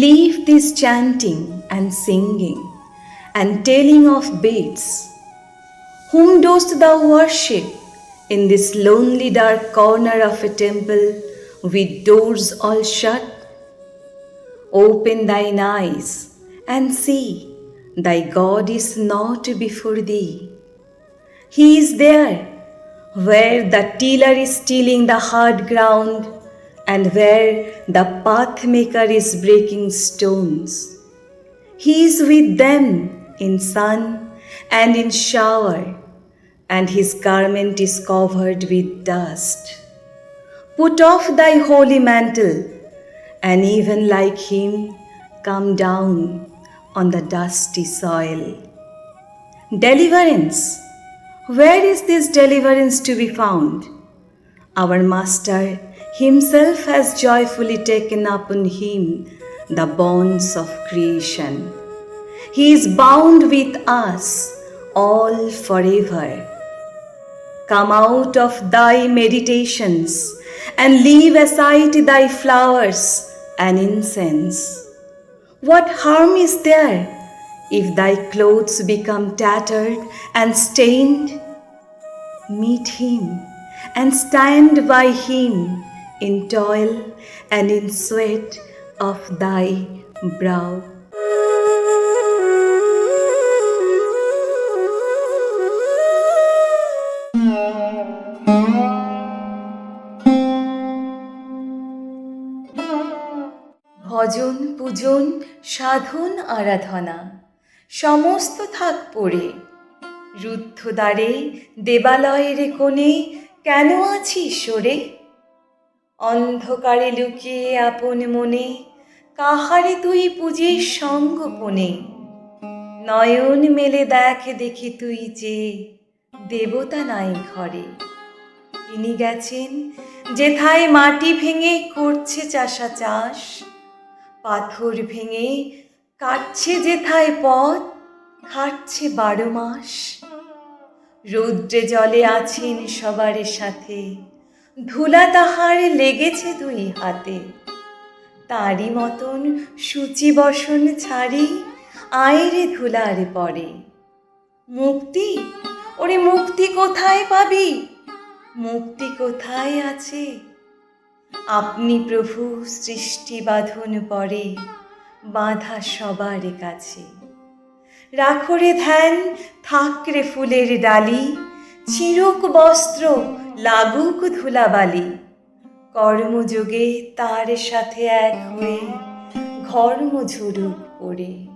keep this chanting and singing and telling of beads? Whom dost thou worship in this lonely dark corner of a temple with doors all shut? Open thine eyes and see, thy God is not before thee. He is there where the tiller is tilling the hard ground and where the pathmaker is breaking stones. He is with them in sun and in shower, and his garment is covered with dust. Put off thy holy mantle, and even like him, come down on the dusty soil. Deliverance. Where is this deliverance to be found? Our Master Himself has joyfully taken upon Him the bonds of creation. He is bound with us all forever. Come out of thy meditations and leave aside thy flowers and incense. What harm is there if thy clothes become tattered and stained? Meet him and stand by him in toil and in sweat of thy brow. ভজন, পূজন, সাধন, আরাধনা, সমস্ত থাক পড়ে রুদ্ধদ্বারে, দেবালয়ের কোণে কেন আছি সরে অন্ধকারে লুকিয়ে আপন মনে, কাহারে তুই পুজিস সঙ্গপনে নয়ন মেলে দেখ দেখি তুই যে দেবতা নাই ঘরে। তিনি গেছেন, যেথায় মাটি ভেঙে করছে চাষা চাষ, পাথর ভেঙে কাটছে যেথায় পথ, খাটছে বারো মাস। রৌদ্রে জলে আছেন সবার সাথে ধুলা তাহার লেগেছে দুই হাতে। তারই মতন সূচি বসন ছাড়ি আয়রে ধুলার পরে। মুক্তি? ওরে মুক্তি কোথায় পাবি? মুক্তি কোথায় আছে? আপনি প্রভু সৃষ্টি বাঁধন পরে, বাঁধা সবার কাছে। রাখরে ধ্যান, থাকরে ফুলের ডালি, চিরক বস্ত্র লাগুক ধুলাবালি কর্মযোগে তার সাথে এক হয়ে ঘর্ম ঝুরুক পড়ে।